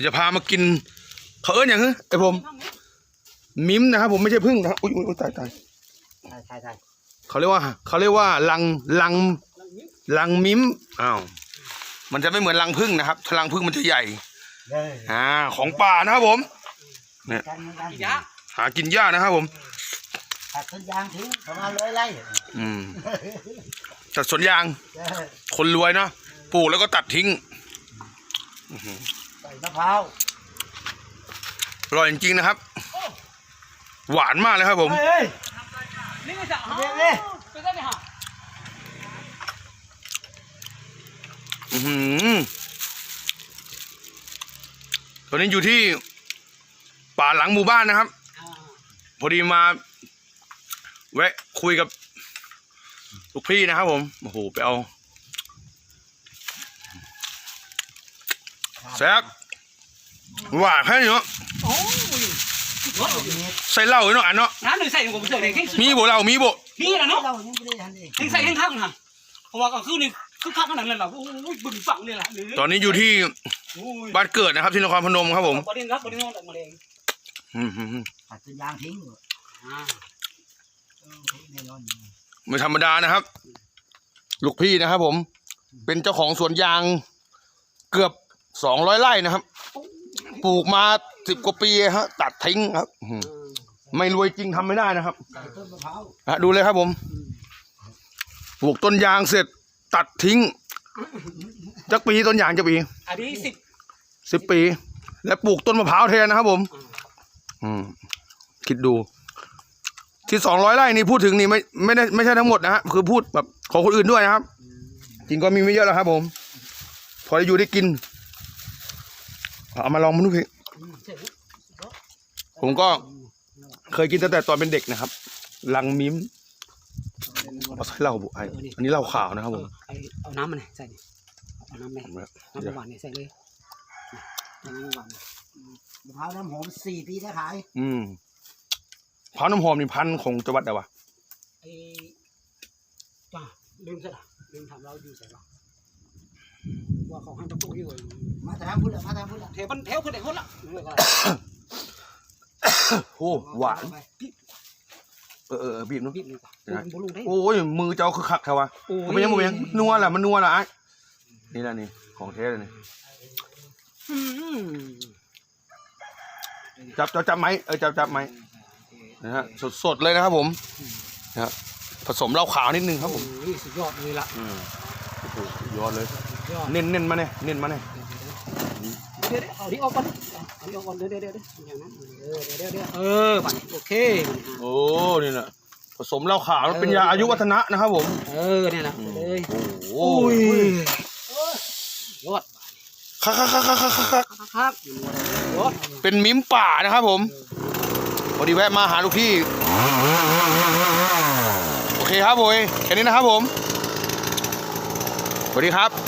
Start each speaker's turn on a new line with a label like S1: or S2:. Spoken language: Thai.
S1: เดี๋ยวจะพามากินเขาเอิ้นอย่างฮึไอผม มิมนะครับผมไม่ใช่พึ่งนะครับอุ้ยอุ้ยอุ้ยตายตาย
S2: ใช่ใช่ใช่
S1: เขาเรียกว่าเขาเรียกว่าลังลังลังมิมอ้าวมันจะไม่เหมือนลังพึ่งนะครับถ้าลังพึ่งมันจะใหญ่
S2: เลย
S1: อ่าของป่านะครับผม
S2: กันเหมือนกัน
S1: หากินยากนะครับผม
S2: ตัดต้นยางทิ้งประมาณร้อยไร่
S1: อืมตัดสวนยาง
S2: เออ
S1: คนรวยเนาะปลูกแล้วก็ตัดทิ้ง
S2: ใส่มะพร้าว
S1: อร่อยจริงๆนะครับ หวานมากเลยครับผม
S2: เฮ้ยเฮ้ย
S3: นี่ก็จะ
S2: เดี๋ยวเดี๋ยว
S3: ไปได้ไหมฮะ
S1: อื้อหือตอนนี้อยู่ที่ป่าหลังหมู่บ้านนะครับ พอดีมา แวะคุยกับลูกพี่นะครับผม โอ้โห ไปเอา แซกหวานแค่นี้เนาะ
S3: โอ้ยรถ
S1: ใส่เหล้าอีกเนาะอันเนาะ
S3: น้ำหนึ่งใส่ผมเจอเลยที่สุด
S1: มีบ่เหล้ามีบ่
S3: นี่แหละเนาะ
S2: เรายังไม่ได้ทันเอง
S3: ยังใส่ยังข้างนะเพราะว่าก็คือนี่คือข้างขนาดนั้นแหละโอ้ยบึงฝังเนี่ยแหละหรือ
S1: ตอนนี้อยู่ที่
S3: โอ้ย
S1: บ้านเกิดนะครับที่นครพนมครับผม
S3: ประเด็นครับประเด็นนอนแต่มาเอง
S1: อืมๆ
S2: ตัดต้นยางทิ้ง
S3: อ่า
S2: เออแน่นอน
S1: ๆไม่ธรรมดานะครับ ลูกพี่นะครับผม เป็นเจ้าของสวนยางเกือบ สองร้อยไร่นะครับ ปลูกมาสิบกว่าปีฮะตัดทิ้งครับอื้อหือไม่รวยจริงทำไม่ได้นะครับ
S2: ใส่ต้นมะพร้าว
S1: อะดูเลยครับผมปลูกต้นยางเสร็จตัดทิ้งจักปีต้นยางจะปี
S3: อันนี้สิบ
S1: สิบปี แล้วปลูกต้นมะพร้าวแทนนะครับผม อืม คิดดู ที่สองร้อยไร่นี่พูดถึงนี่ไม่ไม่ได้ไม่ใช่ทั้งหมดนะฮะคือพูดแบบของคนอื่นด้วยนะครับ จริงก็มีไม่เยอะแล้วครับผม พอได้อยู่ได้กิน เอามาลองมาดูพี่
S3: เสร็จ
S1: ผมก็เคยกินตั้งแต่ตอนเป็นเด็กนะครับ ลังมิมเอาใส่เหล้าบุไออันนี้เหล้าขาวนะครับผม
S3: เอาน้ำมันใส่เอาน้ำไปน้ำหวานเนี่ยใส่เลยน้ำหวาน
S2: มะพร้าวน้ำหอมสี่ปีได้ขาย
S1: อืมพร้าวน้ำหอมนี่พันธุ์ของจังหวัดอะไรวะ
S3: ไอ้จ้าลืมซะละลืมทำเราดีใส่ละ ว่าเขาให้ตะปูอยู่
S2: มาทางพุทธมาทางพุทธ
S3: เทปันเทวคนไหนคนละเลยก็
S1: โอ้หวานเออเออเออบีบนู้น
S3: บิดเลยจ้ะบุลุงได้
S1: โอ้ยมือเจ้าคือคักแท้วะ
S3: โอ้
S1: มันยังมันยังนัวแหละมันนัวแหละไอ้นี่แหละนี่ของเทเลยนี่
S3: อืม
S1: จับจับจับไหมเออจับจับไหมนะฮะสดสดๆเลยนะครับผมนะฮะผสมเหล้าขาวนิดนึงครับผม
S3: โอ้ยสุดยอดเลยล่ะ
S1: อืมโอ้โหสุดยอดเลย
S3: สุดยอด
S1: เน้นเน้นมาเนี่ยเน้นมาเนี่ย
S3: เดี๋ยวเดี๋ยวเอาดิออกก่อนเอาดิออกก่อนเดี๋ยวเดี๋ยวเดี๋ยวอย่างนั้นเออเดี๋ยวเดี๋ยวเออไปโอเค
S1: โอ้นี่นะผสมเหล้าขาวมันเป็นยาอายุวัฒนะนะครับผม
S3: เออเนี่ยนะเลย
S1: โอ้โห
S3: ยอด
S1: คักคักคักคักคักคัก
S3: ครับครับยอด
S1: เป็นมิมป่านะครับผมพอดีแวะมาหาลูกพี่ โอเคครับโวยแค่นี้นะครับผม สวัสดีครับ